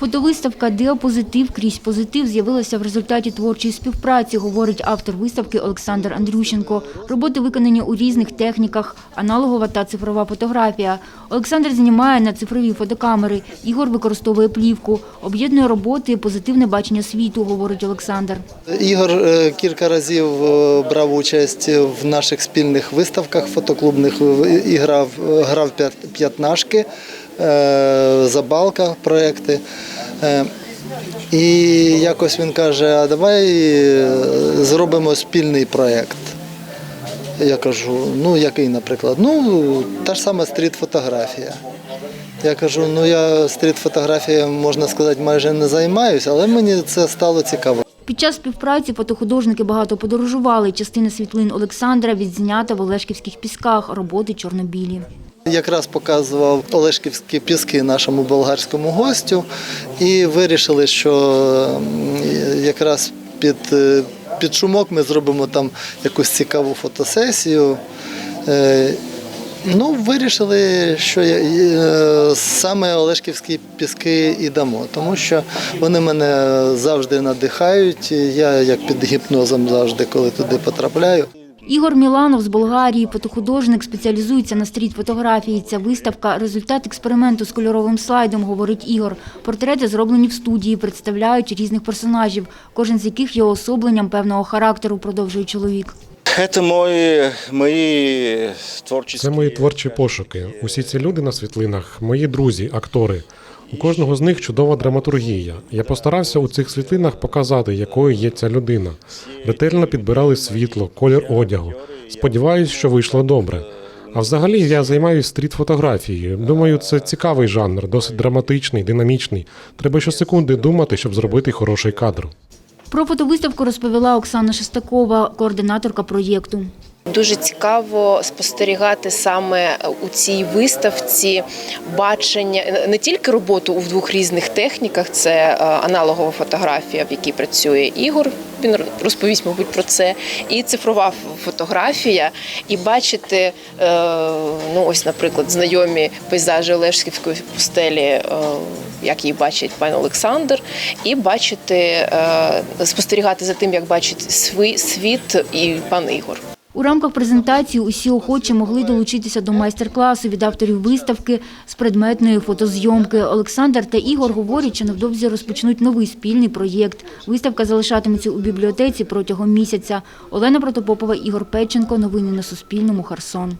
Фотовиставка Діапозитив крізь позитив з'явилася в результаті творчої співпраці, говорить автор виставки Олександр Андрющенко. Роботи виконані у різних техніках – аналогова та цифрова фотографія. Олександр знімає на цифрові фотокамери. Ігор використовує плівку. Об'єднує роботи позитивне бачення світу, говорить Олександр. Ігор е, кілька разів е, брав участь в наших спільних виставках фотоклубних е, і грав, грав п'ят- п'ятнашки, е, забалка проекти. Е, І якось він каже: а давай е, зробимо спільний проєкт. Я кажу, ну який, наприклад? Ну, та ж сама стріт-фотографія. Я кажу, ну я стріт-фотографією, можна сказати, майже не займаюся, але мені це стало цікаво. Під час співпраці фотохудожники багато подорожували. Частина світлин Олександра відзнята в Олешківських пісках, роботи чорнобілі. Якраз показував Олешківські піски нашому болгарському гостю, і вирішили, що якраз під, е, під шумок ми зробимо там якусь цікаву фотосесію. Е, Ну, вирішили, що е, саме Олешківські піски і дамо, тому що вони мене завжди надихають. Я як під гіпнозом завжди, коли туди потрапляю. Ігор Міланов з Болгарії, фотохудожник, спеціалізується на стріт-фотографії. Ця виставка – результат експерименту з кольоровим слайдом, говорить Ігор. Портрети зроблені в студії, представляють різних персонажів, кожен з яких є особленням певного характеру, продовжує чоловік. Це мої, мої творчі Це мої творчі пошуки. Усі ці люди на світлинах, мої друзі, актори. У кожного з них чудова драматургія. Я постарався у цих світлинах показати, якою є ця людина. Ретельно підбирали світло, колір одягу. Сподіваюсь, що вийшло добре. А взагалі я займаюся стріт-фотографією. Думаю, це цікавий жанр, досить драматичний, динамічний. Треба щосекунди думати, щоб зробити хороший кадр. Про фотовиставку розповіла Оксана Шестакова, координаторка проєкту. Дуже цікаво спостерігати саме у цій виставці бачення не тільки роботу у двох різних техніках: це е, аналогова фотографія, в якій працює Ігор. Він розповість, мабуть, про це, і цифрова фотографія, і бачити, е, ну ось, наприклад, знайомі пейзажі Олешківської пустелі, е, як її бачить пан Олександр, і бачити, спостерігати за тим, як бачить свій світ і пан Ігор. У рамках презентації усі охочі могли долучитися до майстер-класу від авторів виставки з предметної фотозйомки. Олександр та Ігор говорять, що невдовзі розпочнуть новий спільний проєкт. Виставка залишатиметься у бібліотеці протягом місяця. Олена Протопопова, Ігор Печенко. Новини на Суспільному. Херсон.